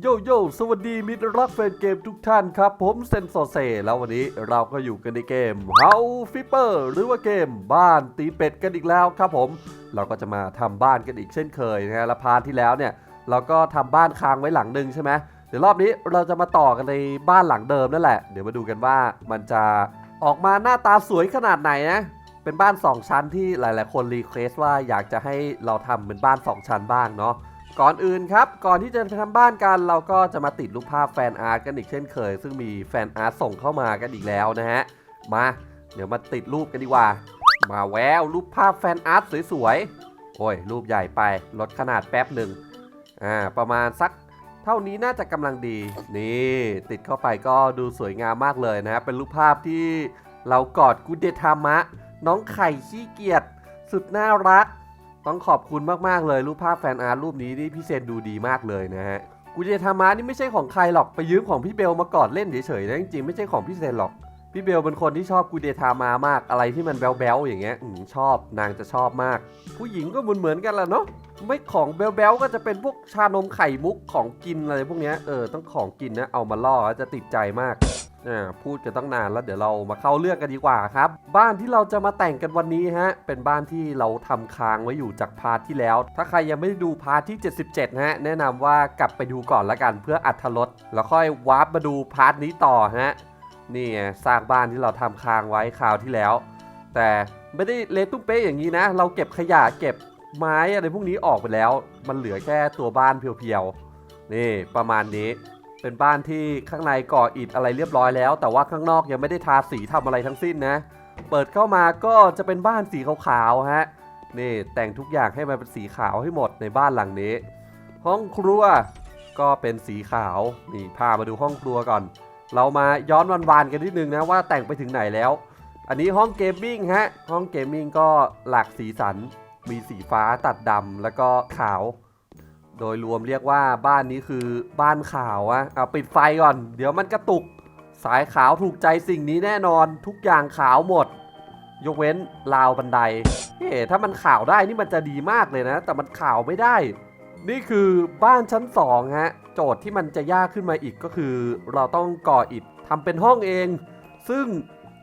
โยโย่สวัสดีมิตรรักแฟนเกมทุกท่านครับ ผมเซนโซเซ แล้ววันนี้เราก็อยู่กันในเกม How f i p p e r หรือว่าเกมบ้านตีเป็ดกันอีกแล้วครับผม เราก็จะมาทำบ้านกันอีกเช่นเคยนะฮะและพาร์ทที่แล้วเนี่ย เราก็ทำบ้านค้างไว้หลังหนึ่งใช่ไหมเดี๋ยวรอบนี้เราจะมาต่อกันในบ้านหลังเดิมนั่นแหละ เดี๋ยวมาดูกันว่ามันจะออกมาหน้าตาสวยขนาดไหนนะเป็นบ้าน 2 ชั้นที่หลาย ๆ คนรีเควสว่าอยากจะให้เราทำเป็นบ้าน 2 ชั้นบ้างเนาะ ก่อนอื่นครับ ก่อนที่จะทำบ้านกันเราก็จะมาติดรูปภาพแฟนอาร์ตกันอีกเช่นเคย ซึ่งมีแฟนอาร์ตส่งเข้ามากันอีกแล้วนะฮะ มา เดี๋ยวมาติดรูปกันดีกว่า มาแววรูปภาพแฟนอาร์ตสวยๆ โอ้ย รูปใหญ่ไป ลดขนาดแป๊บหนึ่งอ่า ประมาณสักเท่านี้น่าจะกำลังดี นี่ ติดเข้าไปก็ดูสวยงามมากเลยนะฮะ เป็นรูปภาพที่เรากอดกุเดทามะ น้องไข่ขี้เกียจสุดน่ารัก ต้องขอบคุณมากๆเลยรูปภาพแฟนอาร์ตรูปนี้นี่พี่เซนดูดีมากเลยนะฮะกุเดทามะนี่ไม่ใช่ของใครหรอกไปยืมของพี่เบลมากอดเล่นเฉยๆนะจริงๆไม่ใช่ของพี่เซนหรอกพี่เบลเป็นคนที่ชอบกูเดทามามากอะไรที่มันแบ๊วๆอย่างเงี้ยอชอบนางจะชอบมาก ผู้หญิงก็เหมือนเหมือนกันแหละเนาะไม่ของแบ๊วๆก็จะเป็นพวกชานมไข่มุกของกินอะไรพวกเนี้ยเออต้องของกินนะเอามาล่อจะติดใจมาก พูดกันตั้งนานแล้วเดี๋ยวเรามาเข้าเรื่องกันดีกว่าครับ บ้านที่เราจะมาแต่งกันวันนี้ฮะ เป็นบ้านที่เราทำค้างไว้อยู่จากพาร์ทที่แล้ว ถ้าใครยังไม่ได้ดูพาร์ทที่ 77ฮะ แนะนำว่ากลับไปดูก่อนละกันเพื่ออัธรสแล้วค่อยวาร์ปมาดูพาร์ทนี้ต่อฮะ นี่สร้างบ้านที่เราทำค้างไว้คราวที่แล้ว แต่ไม่ได้เละตุ้มเป๊ะอย่างนี้นะ เราเก็บขยะเก็บไม้อะไรพวกนี้ออกไปแล้ว มันเหลือแค่ตัวบ้านเพียวๆ นี่ประมาณนี้ เป็นบ้านที่ข้างในก่ออิฐอะไรเรียบร้อยแล้ว แต่ว่าข้างนอกยังไม่ได้ทาสีทำอะไรทั้งสิ้นนะ เปิดเข้ามาก็จะเป็นบ้านสีขาวๆฮะนี่แต่งทุกอย่างให้มันเป็นสีขาวให้หมดในบ้านหลังนี้ ห้องครัวก็เป็นสีขาวนี่พามาดูห้องครัวก่อน เรามาย้อนวันๆกันนิดนึงนะว่าแต่งไปถึงไหนแล้ว อันนี้ห้องเกมมิ่งฮะห้องเกมมิ่งก็หลากสีสัน มีสีฟ้าตัดดำแล้วก็ขาว โดยรวมเรียกว่าบ้านนี้คือบ้านขาวอะเอาปิดไฟก่อน เดี๋ยวมันกระตุก สายขาวถูกใจสิ่งนี้แน่นอนทุกอย่างขาวหมด ยกเว้นราวบันไดเฮ้ถ้ามันขาวได้นี่มันจะดีมากเลยนะ แต่มันขาวไม่ได้ นี่คือบ้านชั้น2ฮะโจทย์ที่มันจะยากขึ้นมาอีกก็คือ เราต้องก่ออิฐทำเป็นห้องเอง ซึ่ง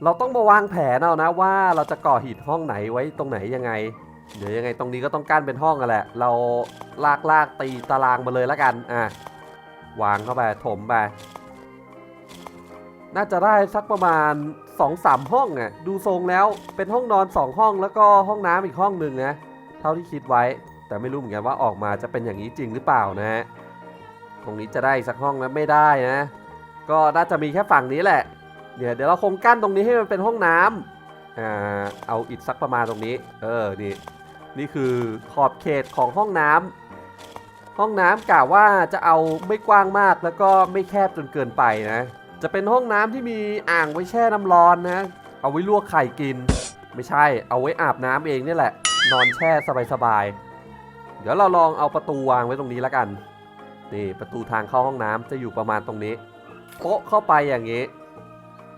เราต้องมาวางแผนเอานะว่าเราจะก่อหิดห้องไหนไว้ตรงไหนยังไง เดี๋ยวยังไงตรงนี้ก็ต้องกั้นเป็นห้องกันแหละ เราลากลากตีตารางมาเลยแล้วกัน อะ วางเข้าไป ถมไป น่าจะได้สักประมาณ2อสามห้องอะ ดูทรงแล้วเป็นห้องนอน 2 ห้องแล้วก็ห้องน้ำอีกห้องหนึ่งนะ เท่าที่คิดไว้ แต่ไม่รู้เหมือนกันว่าออกมาจะเป็นอย่างนี้จริงหรือเปล่านะฮะ ตรงนี้จะได้สักห้องนะไม่ได้นะ ก็น่าจะมีแค่ฝั่งนี้แหละ เดี๋ยวเดี๋ยวเราคงกั้นตรงนี้ให้มันเป็นห้องน้ำอ่า เอาอิฐสักประมาณตรงนี้ เออ นี่ นี่คือขอบเขตของห้องน้ำห้องน้ำกะว่าจะเอาไม่กว้างมากแล้วก็ไม่แคบจนเกินไปนะ จะเป็นห้องน้ำที่มีอ่างไว้แช่น้ำร้อนนะ เอาไว้ลวกไข่กิน ไม่ใช่ เอาไว้อาบน้ำเองนี่แหละ นอนแช่สบายๆเดี๋ยวเราลองเอาประตูวางไว้ตรงนี้แล้วกันนี่ประตูทางเข้าห้องน้ำจะอยู่ประมาณตรงนี้โป๊ะเข้าไปอย่างนี้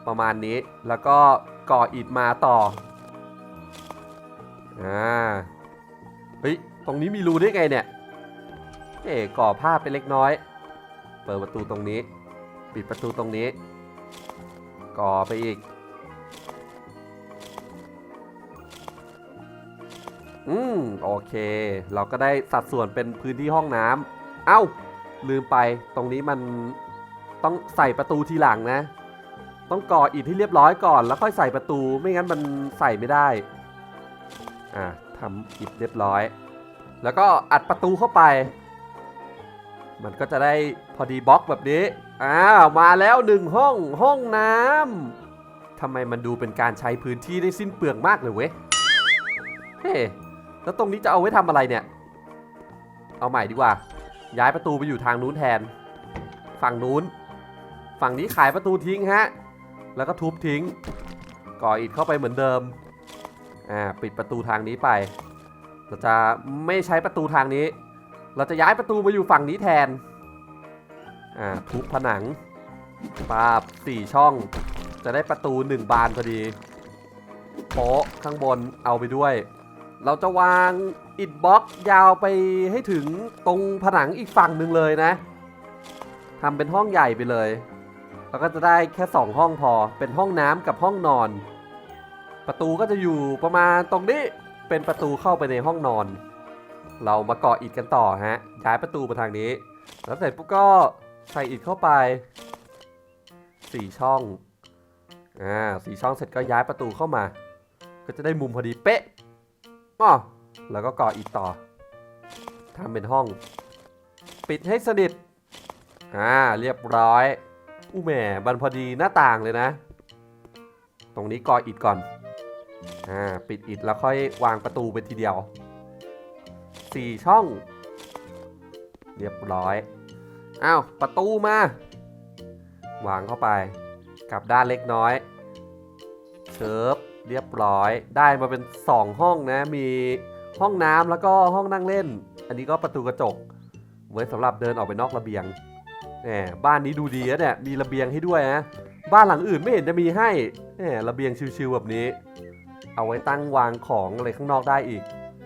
ประมาณนี้แล้วก็ก่ออิฐมาต่ออ่า เฮ้ย ตรงนี้มีรูได้ไงเนี่ย เอ๋ก่อผ้าไปเล็กน้อย เปิดประตูตรงนี้ ปิดประตูตรงนี้ ก่อไปอีก อืมโอเค เราก็ได้สัดส่วนเป็นพื้นที่ห้องน้ำ เอ้า ลืมไป ตรงนี้มันต้องใส่ประตูทีหลังนะ ต้องก่ออิฐที่เรียบร้อยก่อน แล้วค่อยใส่ประตู ไม่งั้นมันใส่ไม่ได้ อ่าทำอิฐเรียบร้อย แล้วก็อัดประตูเข้าไป มันก็จะได้พอดีบล็อกแบบนี้อ้าวมาแล้วหนึ่งห้องห้องน้ำทำไมมันดูเป็นการใช้พื้นที่ได้สิ้นเปลืองมากเลยเว้ยเฮ้แล้วตรงนี้จะเอาไว้ทำอะไรเนี่ย เอาใหม่ดีกว่า ย้ายประตูไปอยู่ทางนู้นแทน ฝั่งนู้น ฝั่งนี้ขายประตูทิ้งฮะ แล้วก็ทุบทิ้ง ก่ออิฐเข้าไปเหมือนเดิม อ่าปิดประตูทางนี้ไป เราจะไม่ใช้ประตูทางนี้ เราจะย้ายประตูมาอยู่ฝั่งนี้แทนอ่าทุบผนังปาบสี่ช่อง จะได้ประตูหนึ่งบานพอดีโป๊ะข้างบนเอาไปด้วย เราจะวางอิฐบล็อกยาวไปให้ถึงตรงผนังอีกฝั่งหนึ่งเลยนะทำเป็นห้องใหญ่ไปเลย แล้วก็จะได้แค่2ห้องพอเป็นห้องน้ำกับห้องนอน ประตูก็จะอยู่ประมาณตรงนี้เป็นประตูเข้าไปในห้องนอน เรามาเกาะอิฐกันต่อฮะย้ายประตูมาทางนี้ แล้วเสร็จปุ๊บก็ใส่อิฐเข้าไป4ช่องอ่าสี่ช่องเสร็จก็ย้ายประตูเข้ามา ก็จะได้มุมพอดีเป๊ะอ้อแล้วก็ก่ออิฐต่อทำเป็นห้อง ปิดให้สนิทอ่าเรียบร้อยอู้แหม่บันพอดีหน้าต่างเลยนะ ตรงนี้ก่ออิฐก่อน อ่าปิดอิฐแล้วค่อยวางประตูเป็นทีเดียวสี่ช่อง เรียบร้อยอ้าวประตูมา วางเข้าไปกลับด้านเล็กน้อยเชิบเรียบร้อยได้มาเป็น 2 ห้องนะ มีห้องน้ำแล้วก็ห้องนั่งเล่น อันนี้ก็ประตูกระจก ไว้สำหรับเดินออกไปนอกระเบียงแหมบ้านนี้ดูดีนะเนี่ยมีระเบียงให้ด้วยนะ บ้านหลังอื่นไม่เห็นจะมีให้แหมระเบียงชิวๆแบบนี้ เอาไว้ตั้งวางของอะไรข้างนอกได้อีก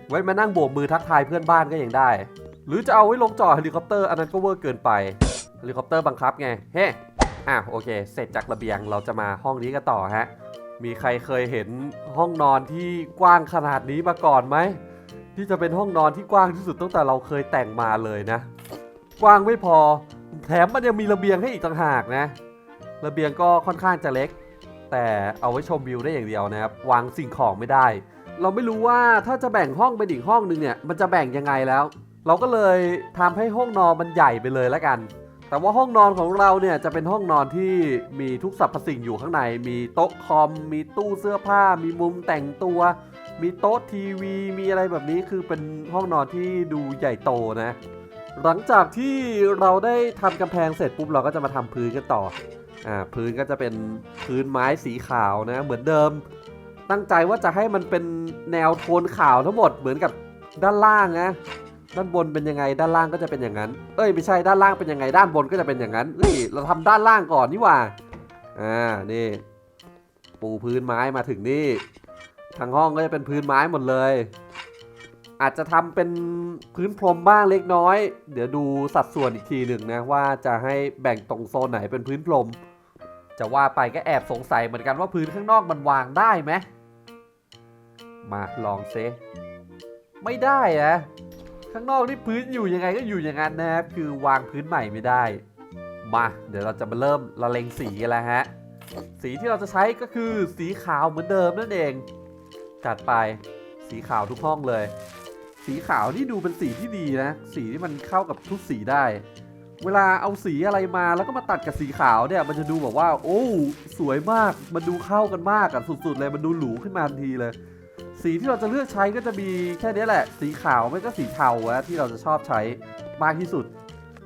ไว้มานั่งโบกมือทักทายเพื่อนบ้านก็ยังได้ หรือจะเอาไว้ลงจอดเฮลิคอปเตอร์อันนั้นก็เวอร์เกินไปเฮลิคอปเตอร์บังคับไงเฮ้อะโอเค เสร็จจากระเบียงเราจะมาห้องนี้กันต่อฮะมีใครเคยเห็นห้องนอนที่กว้างขนาดนี้มาก่อนไหมที่จะเป็นห้องนอนที่กว้างที่สุดตั้งแต่เราเคยแต่งมาเลยนะ กว้างไม่พอ แถมมันยังมีระเบียงให้อีกต่างหากนะ ระเบียงก็ค่อนข้างจะเล็ก แต่เอาไว้ชมวิวได้อย่างเดียวนะครับ วางสิ่งของไม่ได้ เราไม่รู้ว่าถ้าจะแบ่งห้องเป็นอีกห้องนึงเนี่ย มันจะแบ่งยังไงแล้ว เราก็เลยทำให้ห้องนอนมันใหญ่ไปเลยแล้วกัน แต่ว่าห้องนอนของเราเนี่ยจะเป็นห้องนอนที่มีทุกสรรพสิ่งอยู่ข้างใน มีโต๊ะคอม มีตู้เสื้อผ้า มีมุมแต่งตัว มีโต๊ะทีวี มีอะไรแบบนี้คือเป็นห้องนอนที่ดูใหญ่โตนะ หลังจากที่เราได้ทำกำแพงเสร็จปุ๊บเราก็จะมาทำพื้นกันต่อ อ่าพื้นก็จะเป็นพื้นไม้สีขาวนะเหมือนเดิม ตั้งใจว่าจะให้มันเป็นแนวโทนขาวทั้งหมดเหมือนกับด้านล่างนะด้านบนเป็นยังไงด้านล่างก็จะเป็นอย่างนั้น เอ้ยไม่ใช่ด้านล่างเป็นยังไงด้านบนก็จะเป็นอย่างนั้นเอ้ยเราทำด้านล่างก่อนนี่ว่าอ่านี่ปูพื้นไม้มาถึงนี่ทางห้องก็จะเป็นพื้นไม้หมดเลย อาจจะทำเป็นพื้นพรมบ้างเล็กน้อย เดี๋ยวดูสัดส่วนอีกทีหนึ่งนะ ว่าจะให้แบ่งตรงโซนไหนเป็นพื้นพรม จะว่าไปก็แอบสงสัยเหมือนกันว่าพื้นข้างนอกมันวางได้ไหมมาลองเซไม่ได้นะข้างนอกนี่พื้นอยู่ยังไงก็อยู่อย่างนั้นนะครับคือวางพื้นใหม่ไม่ได้ มาเดี๋ยวเราจะมาเริ่มละเลงสีกันแล้วฮะสีที่เราจะใช้ก็คือสีขาวเหมือนเดิมนั่นเองจัดไปสีขาวทุกห้องเลย สีขาวนี่ดูเป็นสีที่ดีนะ สีที่มันเข้ากับทุกสีได้ เวลาเอาสีอะไรมาแล้วก็มาตัดกับสีขาวเนี่ย มันจะดูแบบว่า โอ้ สวยมาก มันดูเข้ากันมากอะสุดๆเลย มันดูหรูขึ้นมาทันทีเลย สีที่เราจะเลือกใช้ก็จะมีแค่นี้แหละ สีขาวไม่ก็สีเทาอะที่เราจะชอบใช้มากที่สุด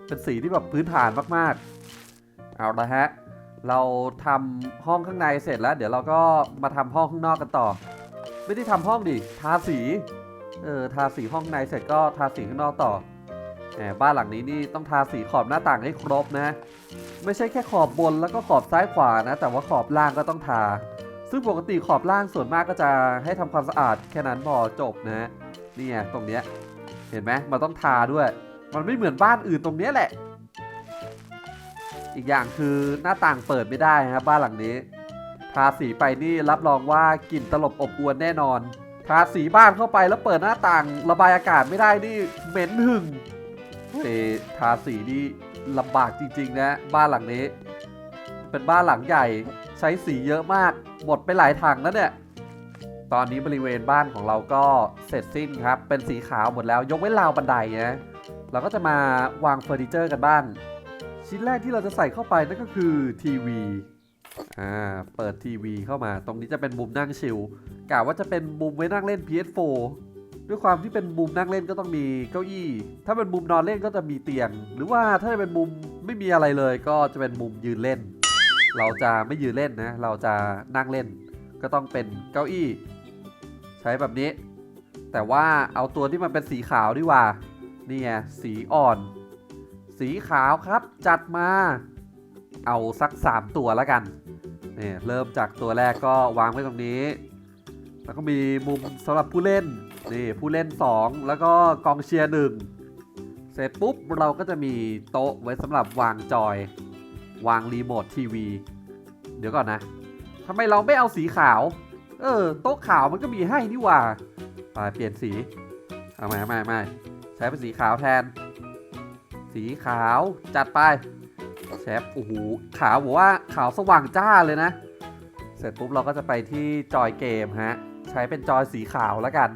เป็นสีที่แบบพื้นฐานมากๆ เอาละฮะ เราทำห้องข้างในเสร็จแล้ว เดี๋ยวเราก็มาทำห้องข้างนอกกันต่อ ไม่ได้ทำห้องดิ ทาสี เออทาสีห้องในเสร็จก็ทาสีข้างนอกต่อแหมบ้านหลังนี้นี่ต้องทาสีขอบหน้าต่างให้ครบนะ ไม่ใช่แค่ขอบบนแล้วก็ขอบซ้ายขวานะ แต่ว่าขอบล่างก็ต้องทา ซึ่งปกติขอบล่างส่วนมากก็จะให้ทำความสะอาดแค่นั้นพอจบนะนี่ไงตรงเนี้ยเห็นไหมมันต้องทาด้วย มันไม่เหมือนบ้านอื่นตรงเนี้ยแหละ อีกอย่างคือหน้าต่างเปิดไม่ได้นะครับบ้านหลังนี้ ทาสีไปนี่รับรองว่ากลิ่นตลบอบอวนแน่นอน ทาสีบ้านเข้าไปแล้วเปิดหน้าต่างระบายอากาศไม่ได้นี่เหม็นหึ่งเฮ้ยทาสีนี่ลำบากจริง ๆ นะ บ้านหลังนี้ เป็นบ้านหลังใหญ่ใช้สีเยอะมาก หมดไปหลายถังแล้วเนี่ย ตอนนี้บริเวณบ้านของเราก็เสร็จสิ้นครับ เป็นสีขาวหมดแล้ว ยกเว้นราวบันไดนะเราก็จะมาวางเฟอร์นิเจอร์กันบ้าง ชิ้นแรกที่เราจะใส่เข้าไปนั่นก็คือทีวี อ่า เปิดทีวีเข้ามา ตรงนี้จะเป็นมุมนั่งชิลกะว่าจะเป็นมุมไว้นั่งเล่น PS4 ด้วยความที่เป็นมุมนั่งเล่นก็ต้องมีเก้าอี้ ถ้าเป็นมุมนอนเล่นก็จะมีเตียง หรือว่าถ้าเป็นมุมไม่มีอะไรเลย ก็จะเป็นมุมยืนเล่น เราจะไม่ยืนเล่นนะ เราจะนั่งเล่น ก็ต้องเป็นเก้าอี้ ใช้แบบนี้ แต่ว่าเอาตัวที่มันเป็นสีขาวดีกว่า นี่ไง สีอ่อน สีขาวครับ จัดมา เอาสัก 3 ตัวแล้วกัน นี่เริ่มจากตัวแรกก็วางไว้ตรงนี้ แล้วก็มีมุมสำหรับผู้เล่นนี่ผู้เล่น 2 แล้วก็กองเชียร์หนึ่งเสร็จปุ๊บเราก็จะมีโต๊ะไว้สำหรับวางจอย วางรีโมททีวี เดี๋ยวก่อนนะทำไมเราไม่เอาสีขาว เออ โต๊ะขาวมันก็มีให้นี่หว่าไปเปลี่ยนสี เอาไม่ไม่ไม่ใช้เป็นสีขาวแทน สีขาวจัดไป แชฟโอ้โหขาวบอกว่าขาวสว่างจ้าเลยนะ เสร็จปุ๊บเราก็จะไปที่จอยเกมฮะ ใช้เป็นจอยสีขาวแล้วกัน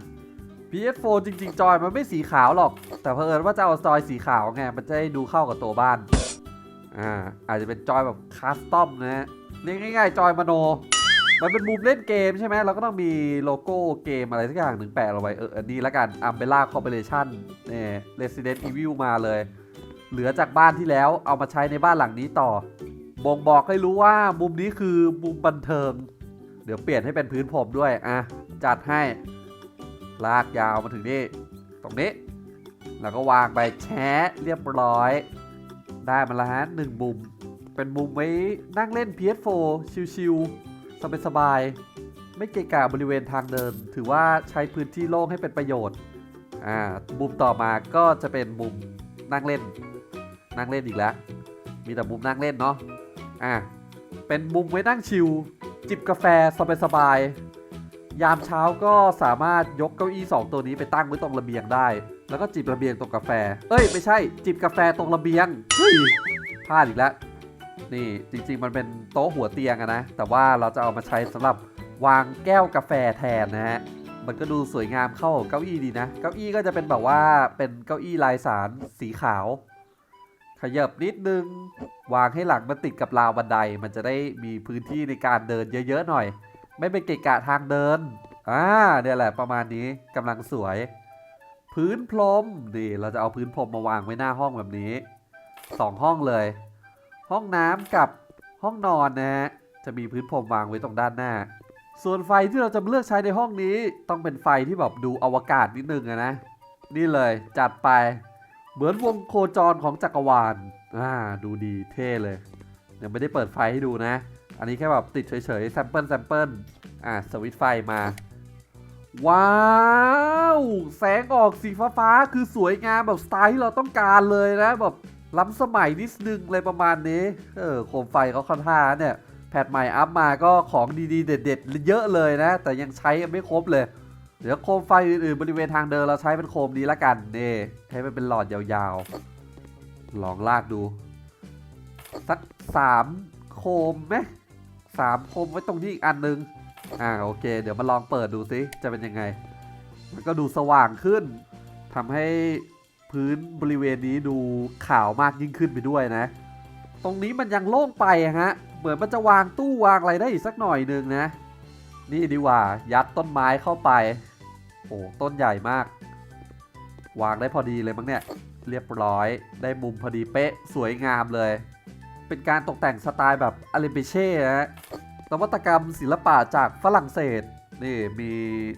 PS4 จริง ๆ จอยมันไม่สีขาวหรอก แต่เผอิญว่าจะเอาจอยสีขาวไง มันจะได้ดูเข้ากับตัวบ้าน อ่า อาจจะเป็นจอยแบบคัสตอมนะฮะเรียกง่าย ๆ จอยมโน มันเป็นมุมเล่นเกมใช่ไหมเราก็ต้องมีโลโก้เกมอะไรสักอย่างหนึ่งแปะเอาไว้ เออ อันนี้ละกัน Umbrella Corporation เนี่ย Resident Evil มาเลย เหลือจากบ้านที่แล้วเอามาใช้ในบ้านหลังนี้ต่อ บ่งบอกให้รู้ว่ามุมนี้คือมุมบันเทิง เดี๋ยวเปลี่ยนให้เป็นพื้นผมด้วย อะ จัดให้ ลากยาวมาถึงนี่ ตรงนี้ แล้วก็วางไปแชะเรียบร้อย ได้มาแล้วฮะหนึ่งมุม เป็นมุมไว้นั่งเล่น PS4 ชิลๆสบายๆ ไม่เกะกะบริเวณทางเดิน ถือว่าใช้พื้นที่โล่งให้เป็นประโยชน์ อ่า มุมต่อมาก็จะเป็นมุมนั่งเล่น นั่งเล่นอีกแล้ว มีแต่มุมนั่งเล่นเนาะ อะ เป็นมุมไว้นั่งชิล จิบกาแฟสบายๆ ยามเช้าก็สามารถยกเก้าอี้2ตัวนี้ไปตั้งไว้ตรงระเบียงได้ แล้วก็จิบระเบียงตรงกาแฟ เอ้ยไม่ใช่ จิบกาแฟตรงระเบียง เฮ้ย พลาดอีกแล้ว นี่จริงๆมันเป็นโต๊ะหัวเตียงอะนะ แต่ว่าเราจะเอามาใช้สำหรับวางแก้วกาแฟแทนนะฮะมันก็ดูสวยงามเข้าเก้าอี้ดีนะ เก้าอี้ก็จะเป็นแบบว่าเป็นเก้าอี้ลายสารสีขาว ขยับนิดนึง วางให้หลังมันติดกับราวบันได มันจะได้มีพื้นที่ในการเดินเยอะๆหน่อย ไม่เป็นเกะกะทางเดิน อ่าเนี่ยแหละประมาณนี้กำลังสวย พื้นพรมนี่เราจะเอาพื้นพรมมาวางไว้หน้าห้องแบบนี้สองห้องเลย ห้องน้ำกับห้องนอนนะฮะจะมีพื้นพรมวางไว้ตรงด้านหน้า ส่วนไฟที่เราจะเลือกใช้ในห้องนี้ ต้องเป็นไฟที่แบบดูอวกาศนิดนึงนะ นี่เลยจัดไป เหมือนวงโคจรของจักรวาล อ่า ดูดีเท่เลย ยังไม่ได้เปิดไฟให้ดูนะ อันนี้แค่แบบติดเฉยๆแซมเปิลแซมเปิลอ่า สวิตไฟมา ว้าว แสงออกสีฟ้าๆ คือสวยงามแบบสไตล์ที่เราต้องการเลยนะ แบบล้ำสมัยนิดนึงเลยประมาณนี้ เออ โคมไฟเขาค่อนข้างเนี่ย แพทใหม่อัพมาก็ของดีๆ เด็ดๆ เยอะเลยนะ แต่ยังใช้ไม่ครบเลย เดี๋ยวโคมไฟอื่นๆบริเวณทางเดินเราใช้เป็นโคมนี้ละกันนี่ให้มันเป็นหลอดยาวๆ ลองลากดู สักสามโคมไหมสามโคมไว้ตรงนี้อีกอันนึง อ่าโอเค เดี๋ยวมาลองเปิดดูสิจะเป็นยังไง มันก็ดูสว่างขึ้นทำให้พื้นบริเวณนี้ดูขาวมากยิ่งขึ้นไปด้วยนะ ตรงนี้มันยังโล่งไปฮะ เหมือนมันจะวางตู้วางอะไรได้อีกสักหน่อยหนึงนะ นี่ดีกว่ายัดต้นไม้เข้าไป โอ้ต้นใหญ่มาก วางได้พอดีเลยมั้งเนี่ย เรียบร้อย ได้มุมพอดีเป๊ะ สวยงามเลย เป็นการตกแต่งสไตล์แบบอาริเบเช่ฮะนวัตกรรมศิลปะจากฝรั่งเศส นี่มี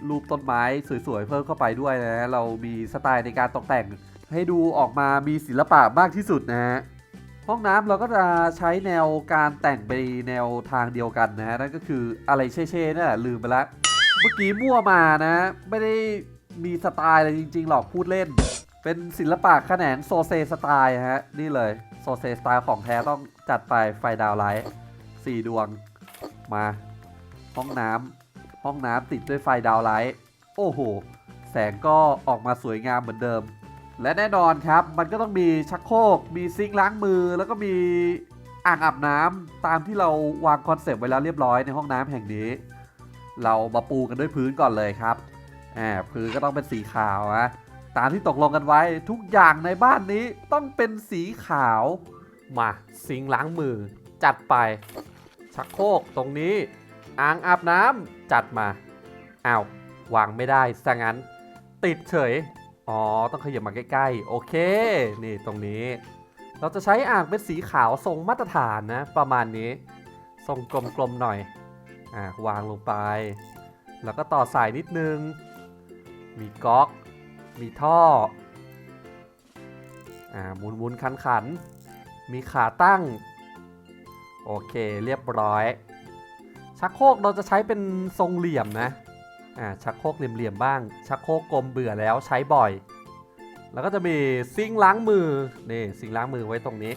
รูปต้นไม้สวยๆ เพิ่มเข้าไปด้วยนะ เรามีสไตล์ในการตกแต่ง ให้ดูออกมามีศิลปะมากที่สุดนะฮะห้องน้ำเราก็จะใช้แนวการแต่งไปแนวทางเดียวกันนะฮะนั่นก็คืออะไรเช่ๆนั่นแหละลืมไปแล้ว มื่อกี้มั่วมานะ ไม่ได้มีสไตล์อะไรจริง ๆ หรอกพูดเล่น เป็นศิลปะแขนงโซเซสไตล์ฮะ นี่เลย โซเซสไตล์ของแท้ต้องจัดไปไฟดาวไลท์สี่ดวงมา ห้องน้ำห้องน้ำติดด้วยไฟดาวไลท์โอ้โห แสงก็ออกมาสวยงามเหมือนเดิม และแน่นอนครับ มันก็ต้องมีชักโครก มีซิงค์ล้างมือ แล้วก็มีอ่างอาบน้ำตามที่เราวางคอนเซปต์ไว้แล้วเรียบร้อยในห้องน้ำแห่งนี้ เรามาปูกันด้วยพื้นก่อนเลยครับแอบพื้นก็ต้องเป็นสีขาวนะตามที่ตกลงกันไว้ทุกอย่างในบ้านนี้ต้องเป็นสีขาว มาซิงล้างมือ จัดไป ชักโครกตรงนี้ อ่างอาบน้ำจัดมาอ้าววางไม่ได้ซะงั้น ติดเฉย อ๋อ ต้องขยับมาใกล้ๆ โอเค นี่ตรงนี้ เราจะใช้อ่างเป็นสีขาวทรงมาตรฐานนะ ประมาณนี้ ทรงกลมๆหน่อย อ่าวางลงไป แล้วก็ต่อสายนิดนึง มีก๊อก มีท่อ อ่าหมุนหมุนขันขันๆมีขาตั้ง โอเคเรียบร้อย ชักโครกเราจะใช้เป็นทรงเหลี่ยมนะ อ่าชักโครกเหลี่ยมๆบ้าง ชักโครกกลมเบื่อแล้วใช้บ่อย แล้วก็จะมีซิงล้างมือ นี่ซิงล้างมือไว้ตรงนี้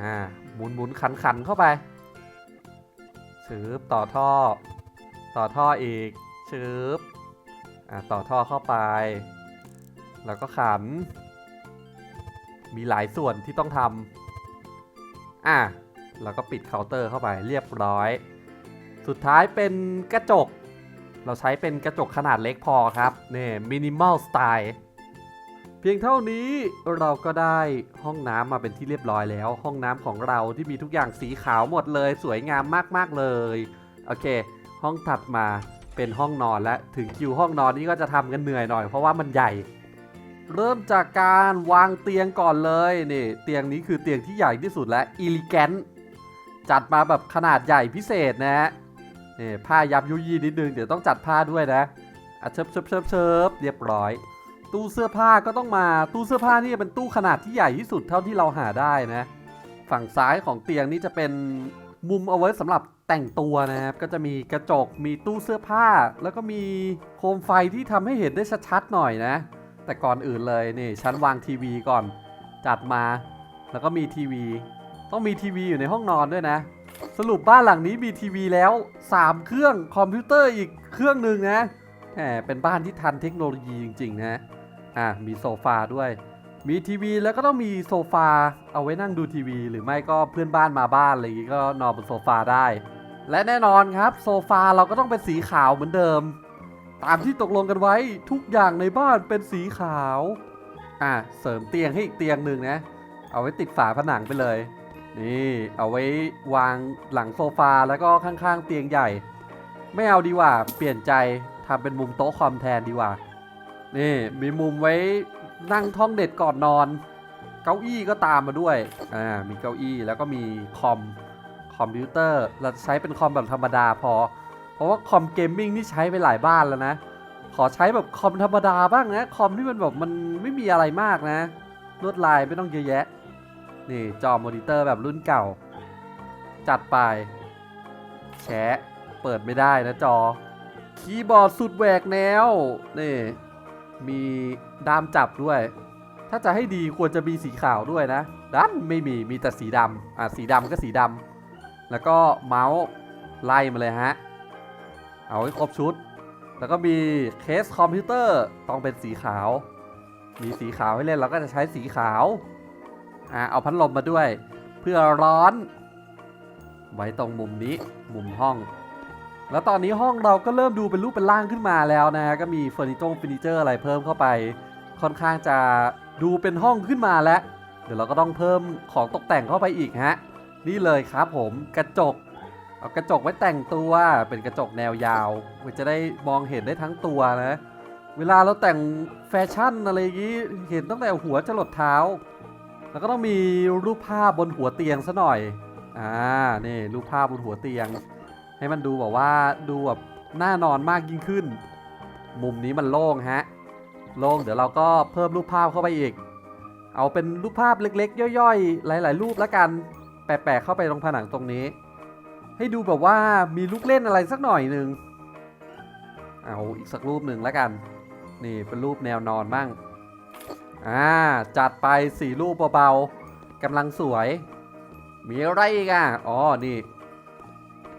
อ่าหมุนหมุนขันขันเข้าไป ชืบต่อท่อ ต่อท่ออีกชืบอ่าต่อท่อเข้าไป แล้วก็ขัน มีหลายส่วนที่ต้องทำอะแล้วก็ปิดเคาน์เตอร์เข้าไปเรียบร้อย สุดท้ายเป็นกระจก เราใช้เป็นกระจกขนาดเล็กพอครับนี่มินิมอลสไตล์ พียงเท่านี้เราก็ได้ห้องน้ำมาเป็นที่เรียบร้อยแล้ว ห้องน้ำของเราที่มีทุกอย่างสีขาวหมดเลย สวยงามมากๆเลยโอเค ห้องถัดมาเป็นห้องนอนและถึงคิวห้องนอนนี้ก็จะทำกันเหนื่อยหน่อยเพราะว่ามันใหญ่ เริ่มจากการวางเตียงก่อนเลยนี่เตียงนี้คือเตียงที่ใหญ่ที่สุดและอิลิแกนจัดมาแบบขนาดใหญ่พิเศษนะฮะนี่ผ้ายับยุยี่นิดนึงเดี๋ยวต้องจัดผ้าด้วยนะอะเชิบเชิบเชิบเชิบเรียบร้อย ตู้เสื้อผ้าก็ต้องมาตู้เสื้อผ้านี่เป็นตู้ขนาดที่ใหญ่ที่สุดเท่าที่เราหาได้นะ ฝั่งซ้ายของเตียงนี่จะเป็นมุมเอาไว้สำหรับแต่งตัวนะครับ ก็จะมีกระจกมีตู้เสื้อผ้า แล้วก็มีโคมไฟที่ทำให้เห็นได้ชัดๆหน่อยนะ แต่ก่อนอื่นเลยนี่ฉันวางทีวีก่อน จัดมาแล้วก็มีทีวี ต้องมีทีวีอยู่ในห้องนอนด้วยนะ สรุปบ้านหลังนี้มีทีวีแล้ว 3 เครื่องคอมพิวเตอร์อีกเครื่องหนึ่งนะแหมเป็นบ้านที่ทันเทคโนโลยีจริงๆนะ อะมีโซฟาด้วย มีทีวีแล้วก็ต้องมีโซฟาเอาไว้นั่งดูทีวี หรือไม่ก็เพื่อนบ้านมาบ้านอะไรอย่างงี้ก็นอนบนโซฟาได้ และแน่นอนครับโซฟาเราก็ต้องเป็นสีขาวเหมือนเดิม ตามที่ตกลงกันไว้ทุกอย่างในบ้านเป็นสีขาวอะเสริมเตียงให้อีกเตียงหนึ่งนะ เอาไว้ติดฝาผนังไปเลย นี่เอาไว้วางหลังโซฟาแล้วก็ข้างๆ เตียงใหญ่ ไม่เอาดีกว่า เปลี่ยนใจทำเป็นมุมโต๊ะคอมแทนดีกว่า นี่มีมุมไว้นั่งท่องเด็ดก่อนนอน เก้าอี้ก็ตามมาด้วยอ่ามีเก้าอี้แล้วก็มีคอมคอมพิวเตอร์เราใช้เป็นคอมแบบธรรมดาพอ เพราะว่าคอมเกมมิ่งนี่ใช้ไปหลายบ้านแล้วนะ ขอใช้แบบคอมธรรมดาบ้างนะ คอมที่มันแบบมันไม่มีอะไรมากนะลวดลายไม่ต้องเยอะแยะ นี่จอมอนิเตอร์แบบรุ่นเก่า จัดไปแชะเปิดไม่ได้นะจอ คีย์บอร์ดสุดแหวกแนว นี่ มีดามจับด้วย ถ้าจะให้ดีควรจะมีสีขาวด้วยนะดันไม่มีมีแต่สีดำอะสีดำก็สีดำแล้วก็เมาส์ไล่มาเลยฮะ เอาให้ครบชุด แล้วก็มีเคสคอมพิวเตอร์ต้องเป็นสีขาว มีสีขาวให้เล่นเราก็จะใช้สีขาวอ่าเอาพัดลมมาด้วย เพื่อร้อน ไว้ตรงมุมนี้มุมห้อง แล้วตอนนี้ห้องเราก็เริ่มดูเป็นรูปเป็นร่างขึ้นมาแล้วนะ ก็มีเฟอร์นิเจอร์เฟอร์นิเจอร์อะไรเพิ่มเข้าไป ค่อนข้างจะดูเป็นห้องขึ้นมาแล้ว เดี๋ยวเราก็ต้องเพิ่มของตกแต่งเข้าไปอีกฮะ นี่เลยครับผมกระจก เอากระจกไว้แต่งตัว เป็นกระจกแนวยาวเพื่อจะได้มองเห็นได้ทั้งตัวนะ เวลาเราแต่งแฟชั่นอะไรอย่างนี้ เห็นตั้งแต่หัวจรดเท้า แล้วก็ต้องมีรูปภาพบนหัวเตียงซะหน่อย อ่า นี่รูปภาพบนหัวเตียง ให้มันดูแบบว่าดูแบบน่านอนมากยิ่งขึ้น มุมนี้มันโล่งฮะ โล่งเดี๋ยวเราก็เพิ่มรูปภาพเข้าไปอีก เอาเป็นรูปภาพเล็กๆ ย่อยๆ หลาย ๆ รูปแล้วกัน แปะๆเข้าไปตรงผนังตรงนี้ ให้ดูแบบว่ามีลูกเล่นอะไรสักหน่อยหนึ่งเอาอีกสักรูปหนึ่งแล้วกัน นี่เป็นรูปแนวนอนบ้างอ่าจัดไปสี่รูปเบาๆกำลังสวย มีอะไรอีกอะ อ๋อ นี่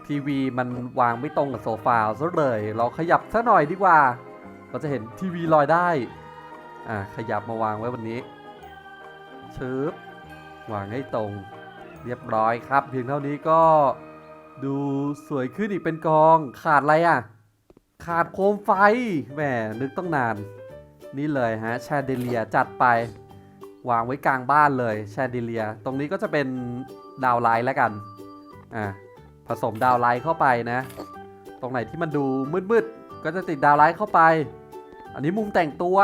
ทีวีมันวางไม่ตรงกับโซฟาซะเลย เราขยับสักหน่อยดีกว่า เราจะเห็นทีวีลอยได้ อ่าขยับมาวางไว้บนนี้ชึบวางให้ตรง เรียบร้อยครับ เพียงเท่านี้ก็ดูสวยขึ้นอีกเป็นกอง ขาดอะไรอะ ขาดโคมไฟ แหมนึกต้องนาน นี่เลยฮะแชเดเลียจัดไป วางไว้กลางบ้านเลยแชเดเลีย ตรงนี้ก็จะเป็นดาวไลท์แล้วกัน อ่า ผสมดาวไลท์เข้าไปนะ ตรงไหนที่มันดูมืดๆก็จะติดดาวไลท์เข้าไป อันนี้มุมแต่งตัว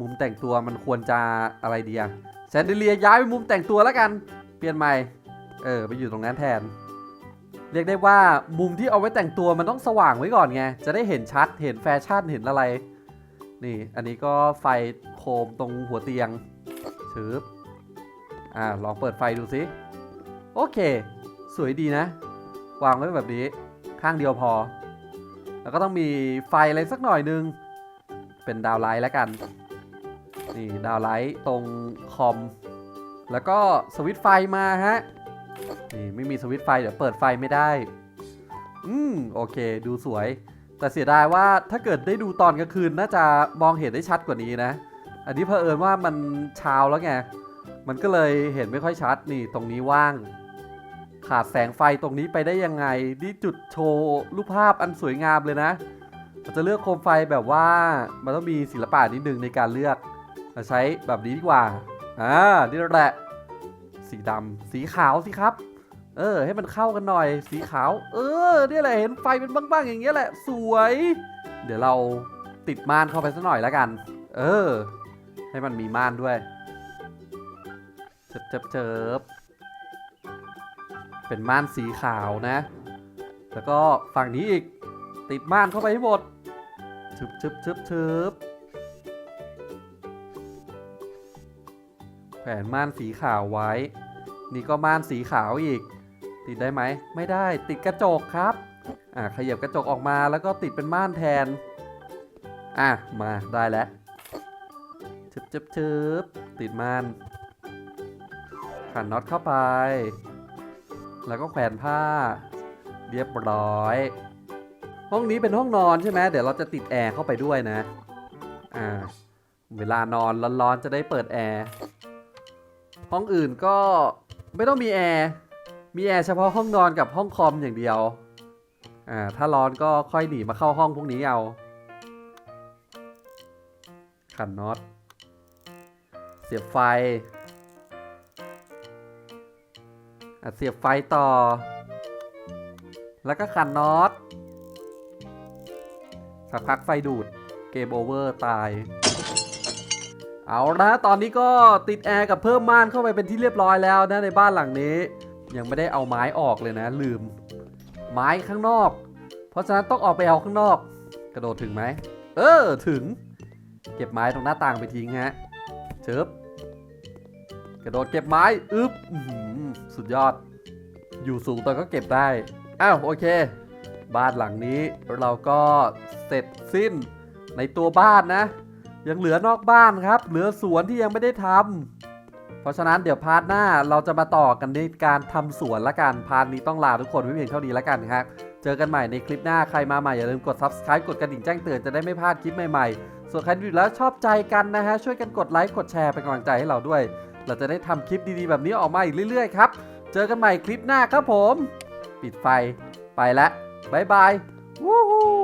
มุมแต่งตัวมันควรจะอะไรดีอะแชนเดเลียย้ายไปมุมแต่งตัวแล้วกัน เปลี่ยนใหม่ เออไปอยู่ตรงนั้นแทน เรียกได้ว่ามุมที่เอาไว้แต่งตัวมันต้องสว่างไว้ก่อนไง จะได้เห็นชัด เห็นแฟชั่น เห็นอะไร นี่ อันนี้ก็ไฟโคมตรงหัวเตียงชึบอ่า ลองเปิดไฟดูสิ โอเค สวยดีนะ วางไว้แบบนี้ ข้างเดียวพอ แล้วก็ต้องมีไฟอะไรสักหน่อยนึง เป็นดาวไลท์แล้วกัน นี่ดาวไลท์ตรงคอม แล้วก็สวิตช์ไฟมาฮะ นี่ไม่มีสวิตช์ไฟเดี๋ยวเปิดไฟไม่ได้ อืมโอเค ดูสวย แต่เสียดายว่าถ้าเกิดได้ดูตอนกลางคืนน่าจะมองเห็นได้ชัดกว่านี้นะ อันนี้เผอิญว่ามันเช้าแล้วไง มันก็เลยเห็นไม่ค่อยชัดนี่ตรงนี้ว่าง ขาดแสงไฟตรงนี้ไปได้ยังไง นี่จุดโชว์รูปภาพอันสวยงามเลยนะเราจะเลือกโคมไฟแบบว่ามันต้องมีศิลปะนิดนึงในการเลือกเราใช้แบบนี้ดีกว่า อ่า นี่แหละ สีดำ สีขาวสิครับ เออ ให้มันเข้ากันหน่อย สีขาว เออ นี่แหละ เห็นไฟเป็นบ้างๆ อย่างเงี้ยแหละ สวย เดี๋ยวเราติดม่านเข้าไปสักหน่อยแล้วกัน เออ ให้มันมีม่านด้วยเจิบเจิบเจิบ เป็นม่านสีขาวนะ แล้วก็ฝั่งนี้อีกติดม่านเข้าไปให้หมดชึบชึบชึบชึบแขวนม่านสีขาวไว้ นี่ก็ม่านสีขาวอีก ติดได้ไหม ไม่ได้ ติดกระจกครับ อ่าขยับกระจกออกมาแล้วก็ติดเป็นม่านแทน อะ มาได้แล้วชึบชึบชึบติดม่านขันน็อตเข้าไป แล้วก็แขวนผ้า เรียบร้อย ห้องนี้เป็นห้องนอนใช่ไหมเดี๋ยวเราจะติดแอร์เข้าไปด้วยนะ อ่า เวลานอนร้อนๆจะได้เปิดแอร์ ห้องอื่นก็ไม่ต้องมีแอร์ มีแอร์เฉพาะห้องนอนกับห้องคอมอย่างเดียว อ่า ถ้าร้อนก็ค่อยหนีมาเข้าห้องพวกนี้เอา ขันน็อต เสียบไฟ เสียบไฟต่อ แล้วก็ขันน็อตสักพักไฟดูด เกมโอเวอร์ตาย เอาละตอนนี้ก็ติดแอร์กับเพิ่มม่านเข้าไปเป็นที่เรียบร้อยแล้วนะในบ้านหลังนี้ ยังไม่ได้เอาไม้ออกเลยนะ ลืม ไม้ข้างนอก เพราะฉะนั้นต้องออกไปเอาข้างนอก กระโดดถึงไหม เออถึง เก็บไม้ตรงหน้าต่างไปทิ้งฮะเชิบ กระโดดเก็บไม้อึ๊บสุดยอด อยู่สูงแต่ก็เก็บได้ อ้าวโอเค บ้านหลังนี้เราก็เสร็จสิ้นในตัวบ้านนะ ยังเหลือนอกบ้านครับ เหลือสวนที่ยังไม่ได้ทำเพราะฉะนั้นเดี๋ยวพาร์ทหน้าเราจะมาต่อกันในการทำสวนละกัน พาร์ทนี้ต้องลาทุกคนไว้เพียงเท่านี้ละกันครับเจอกันใหม่ในคลิปหน้า ใครมาใหม่อย่าลืมกด subscribe กดกระดิ่งแจ้งเตือนจะได้ไม่พลาดคลิปใหม่ๆ ส่วนใครดูแล้วชอบใจกันนะฮะ ช่วยกันกดไลค์กดแชร์เป็นกำลังใจให้เราด้วย เราจะได้ทำคลิปดีๆ แบบนี้ออกมาอีกเรื่อยๆครับ เจอกันใหม่คลิปหน้าครับผม ปิดไฟไปละบายบายวู้ฮู้